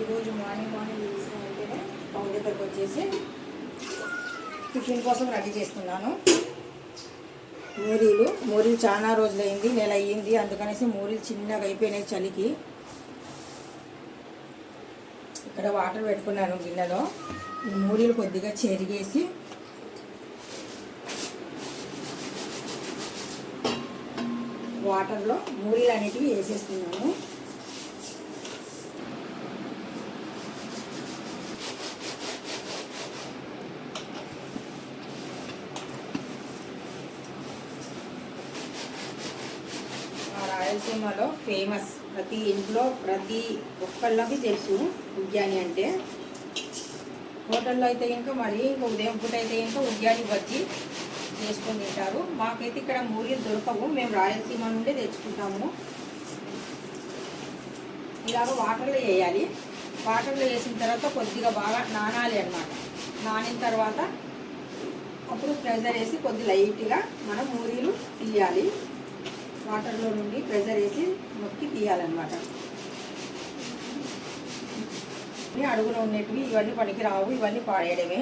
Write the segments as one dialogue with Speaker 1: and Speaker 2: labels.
Speaker 1: ఈరోజు morning morning లేచిన వెంటనే పౌన్ దగ్గరకు వచ్చేసి టిఫిన్ కోసం రెడీ చేస్తున్నాను. మూరీలు మూరీలు చాలా రోజులైంది నెల అయ్యింది అందుకనేసి మూరీలు చిన్నగా అయిపోయినాయి చలికి. ఇక్కడ వాటర్ పెట్టుకున్నాను గిన్నెలో. ఈ మూరీలు కొద్దిగా చెరిగేసి వాటర్లో మూరీలు అనేటివి వేసేస్తున్నాను మా రాయలసీమలో ఫేమస్ ప్రతి ఇంట్లో ప్రతి ఒక్కళ్ళకి తెలుసు ఉద్యాని అంటే. హోటల్లో అయితే ఇంకా మరి ఇంకా ఉదయం పూట అయితే ఇంకా ఉద్యాని వచ్చి చేసుకొని తింటారు. మాకైతే ఇక్కడ మూలీలు దొరకవు. మేము రాయలసీమ నుండే తెచ్చుకుంటాము. ఇలాగ వాటర్లో వేయాలి. వాటర్లో వేసిన తర్వాత కొద్దిగా బాగా నానాలి అన్నమాట. నానిన తర్వాత అప్పుడు ప్రెజర్ వేసి కొద్ది లైట్గా మనం మూరీలు తీయాలి. వాటర్లో నుండి ప్రెజర్ వేసి నొక్కి తీయాలన్నమాట. అడుగులో ఉన్నటివి ఇవన్నీ పనికి రావు ఇవన్నీ పాడేయడమే.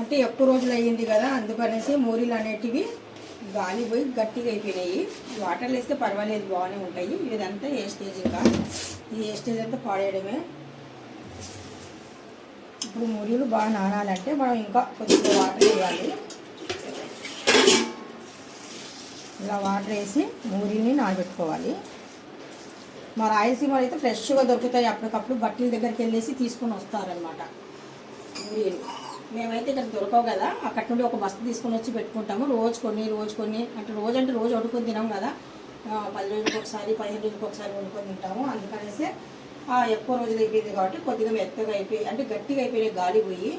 Speaker 1: అంటే ఎక్కువ రోజులు అయ్యింది కదా అందుకనేసి మూరీలు అనేటివి గాలి పోయి గట్టిగా అయిపోయినాయి. వాటర్లు వేస్తే పర్వాలేదు బాగానే ఉంటాయి. ఇదంతా ఏ స్టేజ్ ఇంకా? ఈ ఏ స్టేజ్ అంతా పాడేయడమే. ఇప్పుడు మూరీలు బాగా నానాలంటే మనం ఇంకా కొద్దిగా వాటర్ వేయాలి ఇలా వాటర్ వేసి మూరిని నానబెట్టుకోవాలి. మా రాయలసీమలో అయితే ఫ్రెష్గా దొరుకుతాయి అప్పటికప్పుడు బట్టల దగ్గరికి వెళ్ళేసి తీసుకొని వస్తారనమాట మూరీలు మేమైతే ఇక్కడ దొరకవు కదా అక్కడ నుండి ఒక బస్తా తీసుకొని వచ్చి పెట్టుకుంటాము. రోజు కొన్ని రోజు కొన్ని అంటే రోజు అంటే రోజు వండుకొని తినాం కదా. పది రోజులకు ఒకసారి పదిహేను రోజులకు ఒకసారి వండుకొని తింటాము. అందుకనేసి ఎక్కువ రోజులు అయిపోయింది కాబట్టి కొద్దిగా మెత్తగా అయిపోయి అంటే గట్టిగా అయిపోయినాయి గాలి పోయి.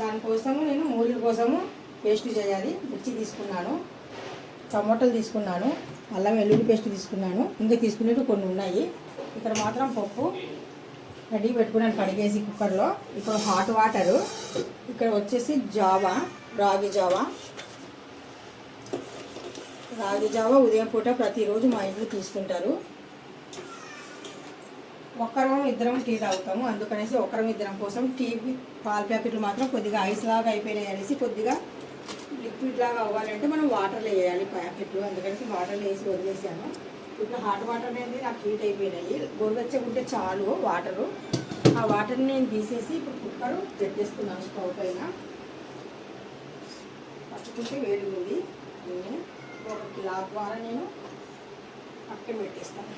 Speaker 1: దానికోసము నేను మూడుల కోసము పేస్ట్ చేయాలి. మిర్చి తీసుకున్నాను. టమాటాలు తీసుకున్నాను. అల్లం వెల్లుల్లి పేస్ట్ తీసుకున్నాను. ఇంకా తీసుకునేవి కొన్ని ఉన్నాయి. ఇక్కడ మాత్రం పప్పు రెడీ పెట్టుకున్నాను కడిగేసి కుక్కర్లో. ఇక్కడ హాట్ వాటరు. ఇక్కడ వచ్చేసి జావా రాగి జావా. రాగి జావా ఉదయం పూట ప్రతిరోజు మా ఇంట్లో తీసుకుంటారు. ఒక్కరం ఇద్దరం టీ తాగుతాము. అందుకనేసి ఒక్కరం ఇద్దరం కోసం టీ పాల ప్యాకెట్లు మాత్రం కొద్దిగా ఐస్ లాగా అయిపోయినాయి అనేసి కొద్దిగా లిక్విడ్ లాగా అవ్వాలంటే మనం వాటర్లో వేయాలి ప్యాకెట్లు. అందుకనేసి వాటర్లో వేసి వదిలేసాను. ఇప్పుడు హాట్ వాటర్ అనేది నాకు హీట్ అయిపోయినాయి. గోరువెచ్చకుంటే చాలు వాటరు. ఆ వాటర్ని నేను తీసేసి ఇప్పుడు కుక్కర్ పెట్టేసుకున్నాను స్టవ్ పైన. పట్టుకుంటే వేడి ఉంది. ఒక కిలా ద్వారా నేను పక్కన పెట్టేస్తాను.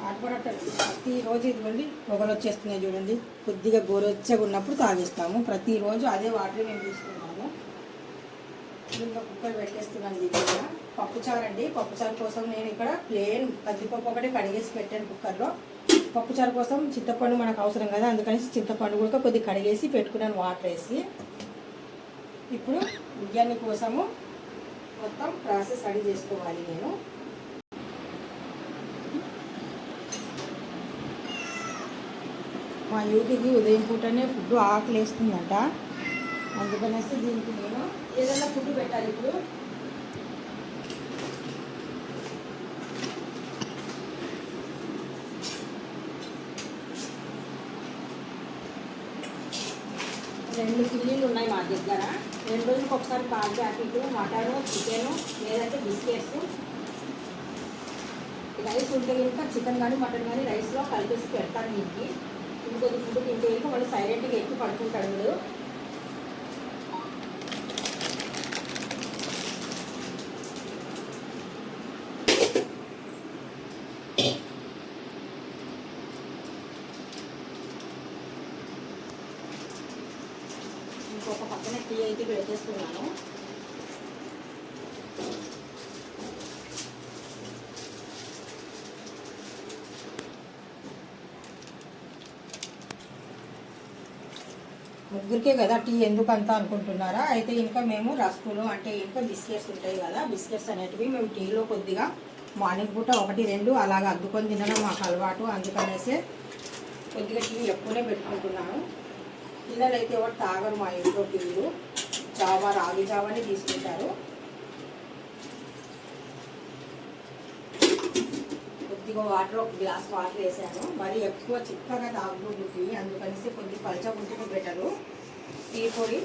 Speaker 1: ప్రతిరోజు ఇదిగోండి పొగలు వచ్చేస్తున్నాయి చూడండి. కొద్దిగా గోరొచ్చగా ఉన్నప్పుడు తాగేస్తాము. ప్రతిరోజు అదే వాటర్ మేము తీసుకున్నాము ఇంకా కుక్కర్ పెట్టేస్తున్నాను దీనిగా పప్పుచారు అండి. పప్పుచారు కోసం నేను ఇక్కడ ప్లేన్ కందిపప్పు ఒకటి కడిగేసి పెట్టాను కుక్కర్లో. పప్పుచారు కోసం చింతపండు మనకు అవసరం కదా. అందుకని చింతపండు కూడా కొద్దిగా కడిగేసి పెట్టుకున్నాను వాటర్ వేసి. ఇప్పుడు బిర్యానీ కోసము మొత్తం ప్రాసెస్ రెడీ చేసుకోవాలి నేను. మా యూటీకి ఉదయం పూటనే ఫుడ్ ఆకలి వేస్తుందంట అందుకనేసి దీనికి నేను ఏదైనా ఫుడ్ పెట్టాలి ఇప్పుడు. రెండు కిల్లీలు ఉన్నాయి మా దగ్గర. రెండు రోజులకు ఒకసారి పాలు ప్యాకెట్ మటను చికెను లేదంటే బిస్కెట్స్. రైస్ ఉంటే కనుక చికెన్ కానీ మటన్ కానీ రైస్లో కలిపేసి పెడతాను దీనికి. ఇంకొద్ది ఫుడ్ తింటే వాళ్ళు మళ్ళీ సైలెంట్గా ఎక్కి పడుకుంటాడు వీడు. ఇంకొక పక్కన టీ అయితే పెట్టేస్తున్నాను. ముగ్గురికే కదా టీ ఎందుకు అంత అనుకుంటున్నారా? అయితే ఇంకా మేము రస్కులు అంటే ఇంకా బిస్కెట్స్ ఉంటాయి కదా బిస్కెట్స్ అనేటివి మేము టీలో కొద్దిగా మార్నింగ్ పూట ఒకటి రెండు అలాగ అద్దుకొని తినడం మాకు అలవాటు. అందుకనేసి కొద్దిగా టీ ఎక్కువనే పెట్టుకుంటున్నాను. పిల్లలు అయితే ఎవరు తాగరు మా ఇంట్లో టీలు. జావా రాగి జావాని తీసుకుంటారు. ఇదిగో వాటర్ ఒక గ్లాస్ వాటర్ వేసాను. మరి ఎక్కువ చిక్కగా తాగకూడదు. టీ అందుకనేసి కొద్దిగా పలచకుంటే బెటరు. టీ పొడి.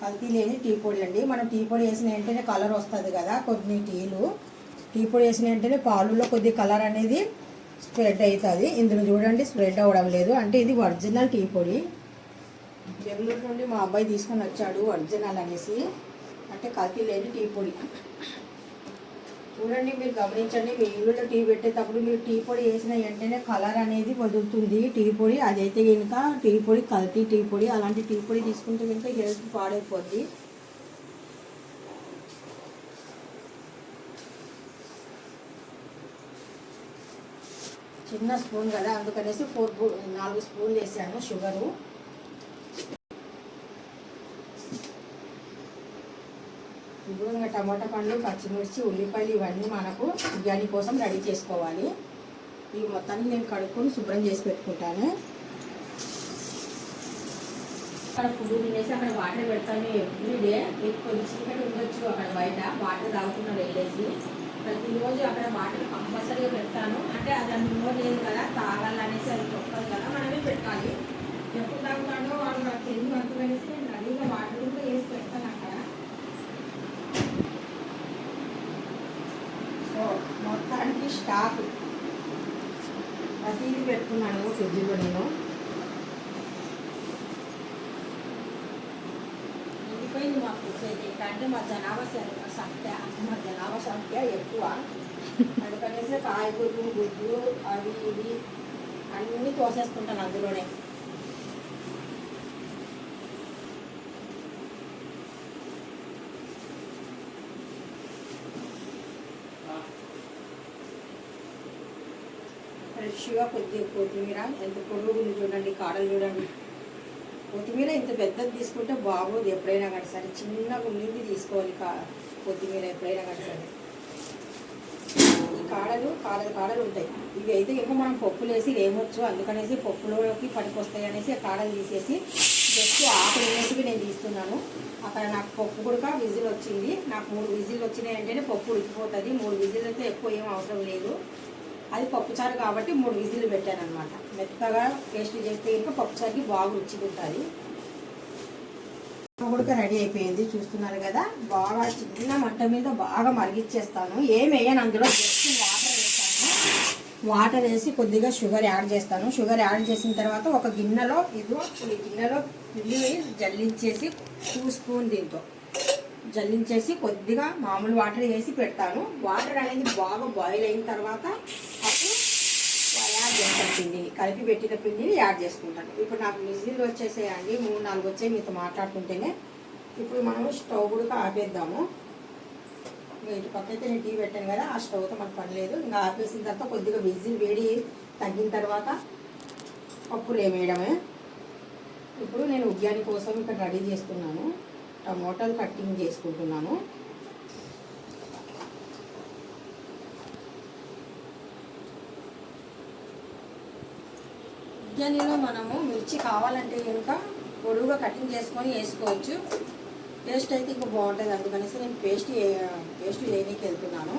Speaker 1: కల్తీ లేని టీ పొడి అండి. మనం టీ పొడి వేసిన వెంటనే కలర్ వస్తుంది కదా కొన్ని టీలు. టీ పొడి వేసిన వెంటనే పాలులో కొద్ది కలర్ అనేది స్ప్రెడ్ అవుతుంది ఇందులో చూడండి స్ప్రెడ్ అవ్వడం లేదు. అంటే ఇది ఒరిజినల్ టీ పొడి. బెంగళూరు నుండి మా అబ్బాయి తీసుకొని వచ్చాడు ఒరిజినల్ అనేసి. అంటే కల్తీ లేని టీ పొడి. చూడండి మీరు గమనించండి మీ ఇల్లులో టీ పెట్టేటప్పుడు మీరు టీ పొడి వేసిన వెంటనే కలర్ అనేది వదులుతుంది. టీ పొడి అదైతే కనుక టీ పొడి కల్తీ టీ పొడి అలాంటి టీ పొడి తీసుకుంటే కనుక హెల్త్ పాడైపోద్ది. చిన్న స్పూన్ కదా అందుకనేసి ఫోర్ నాలుగు స్పూన్లు వేసాను షుగరు. ఇప్పుడు ఇంకా టమాటా పండ్లు పచ్చిమిర్చి ఉల్లిపాయలు ఇవన్నీ మనకు బిర్యానీ కోసం రెడీ చేసుకోవాలి. ఇవి మొత్తాన్ని నేను కడుక్కొని శుభ్రం చేసి పెట్టుకుంటాను. అక్కడ ఫుడ్ తినేసి అక్కడ వాటర్ పెడతాను. ఎవ్రీడే మీకు కొంచెం చీకటి ఉండొచ్చు అక్కడ బయట. వాటర్ తాగుతున్నారు వెళ్ళేసి ప్రతిరోజు అక్కడ వాటర్ కంపల్సరీగా పెడతాను. అంటే అది అందులో లేదు కదా తాగాలనేసి అది తొక్కదు కదా మనమే పెట్టాలి. ఎప్పుడు తాగుతాడో వాళ్ళు నాకు తెలియదు. అందుకనేసి నేను రెడీగా వాటర్ కూడా వేసి పెడతాను అక్కడ సో మొత్తానికి స్టాక్. ప్రతిదీ పెట్టుకున్నాను ఫ్రిడ్జ్లో నేను. ఎండిపోయింది మా ఫ్రిడ్జ్ అయితే. అంటే మా జనాభా సంఖ్య మా జనాభా సంఖ్య ఎక్కువ. అందుకనేసి కాయగూరలు గుడ్లు అవి ఇవి అన్నీ తోసేసుకుంటాను అందులోనే. మంచిగా కొద్దిగా కొత్తిమీర ఎంత పొడుగుంది చూడండి కాడలు చూడండి. కొత్తిమీర ఇంత పెద్దది తీసుకుంటే బాగోదు ఎప్పుడైనా కానీ సరే. చిన్నగా ఉండింది తీసుకోవాలి కా కొత్తిమీర ఎప్పుడైనా కానీ సరే. ఈ కాడలు కాడలు కాడలు ఉంటాయి. ఇవి అయితే ఇంకా మనం పప్పులు వేసి వేయవచ్చు. అందుకనేసి పప్పులోకి పనికొస్తాయి అనేసి ఆ కాడలు తీసేసి జస్ట్ ఆకులు వేసి నేను తీస్తున్నాను. అక్కడ నాకు పప్పు కూడా విజిల్ వచ్చింది. నాకు మూడు విజిల్ వచ్చినాయి అంటేనే పప్పు ఉడికిపోతుంది. మూడు విజిల్ అయితే ఎక్కువ ఏం అవసరం లేదు. అది పప్పుచారు కాబట్టి మూడు విజిల్లు పెట్టాను మెత్తగా పేస్ట్ చేస్తే ఇంకా పప్పుచారుకి బాగా రుచిగా ఉంటుంది ఉడక రెడీ అయిపోయింది చూస్తున్నారు కదా. బాగా చిన్న మంట మీద బాగా మరిగిచ్చేస్తాను. ఏం వేయను అందులో జస్ట్ వాటర్ వేస్తాను. వాటర్ వేసి కొద్దిగా షుగర్ యాడ్ చేస్తాను. షుగర్ యాడ్ చేసిన తర్వాత ఒక గిన్నెలో ఇదో ఈ గిన్నెలో పిల్లి జల్లించేసి టూ స్పూన్ దీంతో. జల్లించేసి కొద్దిగా మామూలు వాటర్ వేసి పెడతాను. వాటర్ అనేది బాగా బాయిల్ అయిన తర్వాత చేసిన పిండిని. కలిపి పెట్టిన పిండిని యాడ్ చేసుకుంటాను. ఇప్పుడు నాకు విజిల్ వచ్చేసేయండి. మూడు నాలుగు వచ్చే మీతో మాట్లాడుకుంటేనే. ఇప్పుడు మనం స్టవ్ కూడా ఆపేద్దాము. ఇంకా ఇటు పక్క అయితే నేను టీ పెట్టాను కదా ఆ స్టవ్తో మనకు పడలేదు ఇంకా ఆపేసిన తర్వాత కొద్దిగా విజిల్ వేడి తగ్గిన తర్వాత పప్పులు వేయడమే ఇప్పుడు నేను ఉద్యాని కోసం ఇక్కడ రెడీ చేస్తున్నాను. టమోటాలు కట్టింగ్ చేసుకుంటున్నాను. బిర్యానీలో మనము మిర్చి కావాలంటే కనుక పొడుగుగా కటింగ్ చేసుకొని వేసుకోవచ్చు. టేస్ట్ అయితే ఇంకా బాగుంటుంది. అందుకనేసి నేను పేస్ట్ పేస్ట్ చేయడానికి వెళ్తున్నాను.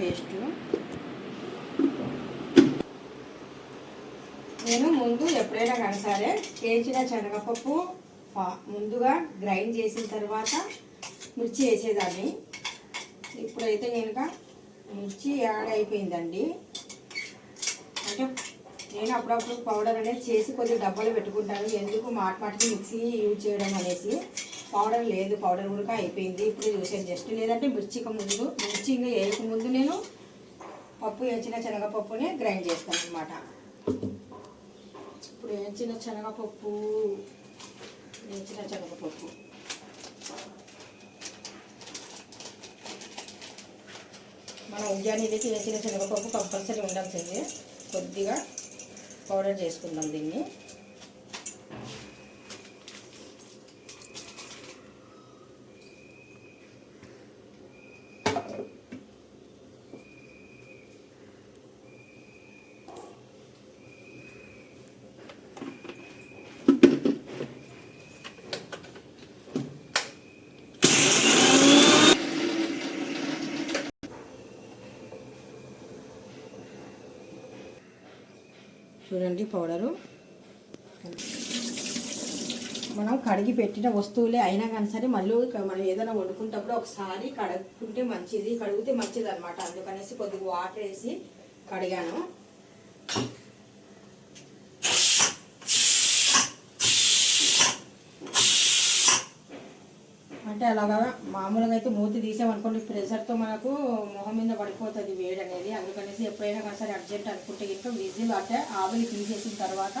Speaker 1: పేస్ట్. నేను ముందు ఎప్పుడైనా కానీ సరే వేయించిన శనగపప్పు ముందుగా గ్రైండ్ చేసిన తర్వాత మిర్చి వేసేదాన్ని. ఇప్పుడైతే కనుక మిర్చి యాడ్ అయిపోయిందండి. అంటే నేను అప్పుడప్పుడు పౌడర్ అనేది చేసి కొద్దిగా డబ్బాలు పెట్టుకుంటాను. ఎందుకు మాట మాటికి మిక్సీ యూజ్ చేయడం అనేసి పౌడర్ లేదు. పౌడర్ కూడా అయిపోయింది. ఇప్పుడు చూసాను జస్ట్ లేదంటే మిర్చికి ముందు మిర్చి ఇంకా వేయక ముందు నేను పప్పు వేయించిన శనగపప్పుని గ్రైండ్ చేస్తాను అనమాట ఇప్పుడు వేయించిన శనగపప్పు వేసిన శనగపప్పు మన ఉద్యానికి వేసిన శనగపప్పు కంపల్సరీ ఉండాల్సిందే కొద్దిగా పౌడర్ చేసుకుందాం దీన్ని చూడండి పౌడరు. మనం కడిగి పెట్టిన వస్తువులే అయినా కానీ సరే మళ్ళీ మనం ఏదైనా వండుకుంటప్పుడు ఒకసారి కడుక్కుంటే మంచిది కడిగితే మంచిది అనమాట అందుకనేసి కొద్దిగా వాటర్ వేసి కడిగాను. అంటే అలాగా మామూలుగా అయితే మూతి తీసామనుకోండి ప్రెషర్తో మనకు మొహం మీద పడిపోతుంది వేడి అనేది. అందుకనేసి ఎప్పుడైనా కానీ సరే అర్జెంట్ అనుకుంటే ఇంకా విజిల్ అంటే ఆవిరి తీసేసిన తర్వాత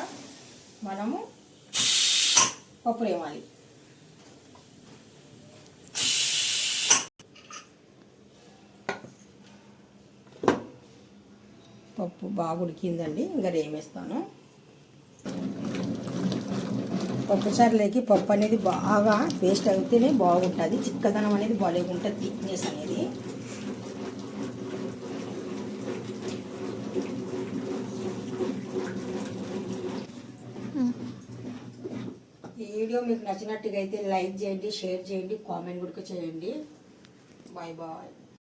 Speaker 1: మనము పప్పు వేయాలి పప్పు బాగా ఉడికిందండి. ఇంకా రేమేస్తాను పప్పుచారులోకి పప్పు అనేది బాగా పేస్ట్ అయితేనే బాగుంటుంది. చిక్కదనం అనేది బాగుంటుంది థిక్నెస్ అనేది. ఈ వీడియో మీకు నచ్చినట్టుగా అయితే లైక్ చేయండి షేర్ చేయండి కామెంట్ కూడా చేయండి. Bye bye.